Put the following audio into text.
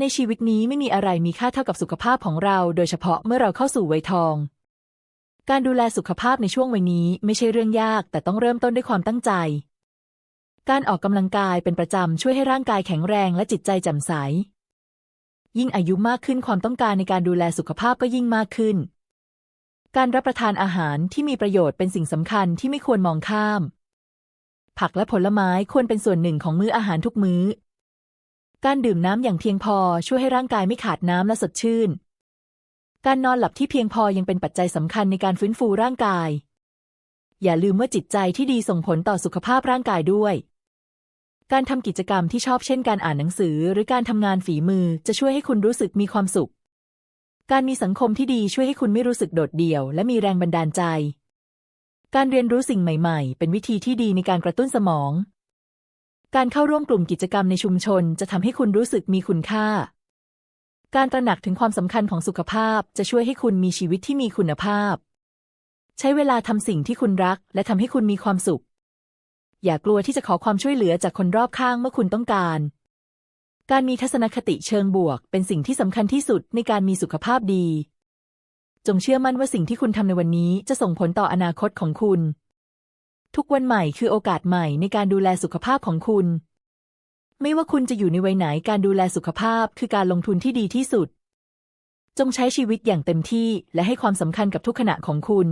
ในชีวิตนี้ไม่มีอะไรมีค่าเท่ากับสุขภาพของเรา โดยเฉพาะเมื่อเราเข้าสู่วัยทอง การดูแลสุขภาพในช่วงวัยนี้ไม่ใช่เรื่องยาก แต่ต้องเริ่มต้นด้วยความตั้งใจ การออกกำลังกายเป็นประจำช่วยให้ร่างกายแข็งแรงและจิตใจแจ่มใส ยิ่งอายุมากขึ้นความต้องการในการดูแลสุขภาพก็ยิ่งมากขึ้น การรับประทานอาหารที่มีประโยชน์เป็นสิ่งสำคัญที่ไม่ควรมองข้าม ผักและผลไม้ควรเป็นส่วนหนึ่งของมื้ออาหารทุกมื้อ การดื่มน้ำอย่างเพียงพอช่วยให้ร่างกายไม่ขาดน้ำและสดชื่น การนอนหลับที่เพียงพอยังเป็นปัจจัยสำคัญในการฟื้นฟูร่างกาย อย่าลืมว่าจิตใจที่ดีส่งผลต่อสุขภาพร่างกายด้วย การทำกิจกรรมที่ชอบเช่นการอ่านหนังสือ หรือการทำงานฝีมือจะช่วยให้คุณรู้สึกมีความสุข การมีสังคมที่ดีช่วยให้คุณไม่รู้สึกโดดเดี่ยว และมีแรงบันดาลใจ การเรียนรู้สิ่งใหม่ ๆ เป็นวิธีที่ดีในการกระตุ้นสมอง การเข้าร่วมกลุ่มกิจกรรมในชุมชน จะทำให้คุณรู้สึกมีคุณค่า การตระหนักถึงความสำคัญของสุขภาพจะช่วยให้คุณมีชีวิตที่มีคุณภาพ ใช้เวลาทำสิ่งที่คุณรัก และทำให้คุณมีความสุข อย่ากลัวที่จะขอความช่วยเหลือจากคนรอบข้างเมื่อคุณต้องการ การมีทัศนคติเชิงบวก เป็นสิ่งที่สำคัญที่สุดในการมีสุขภาพดี จงเชื่อมั่นว่าสิ่งที่คุณทำในวันนี้จะส่งผลต่ออนาคตของคุณ ทุกวันใหม่คือโอกาสใหม่ในการดูแลสุขภาพของคุณ ไม่ว่าคุณจะอยู่ในวัยไหนการดูแลสุขภาพคือการลงทุนที่ดีที่สุด จงใช้ชีวิตอย่างเต็มที่และให้ความสำคัญกับทุกขณะของคุณ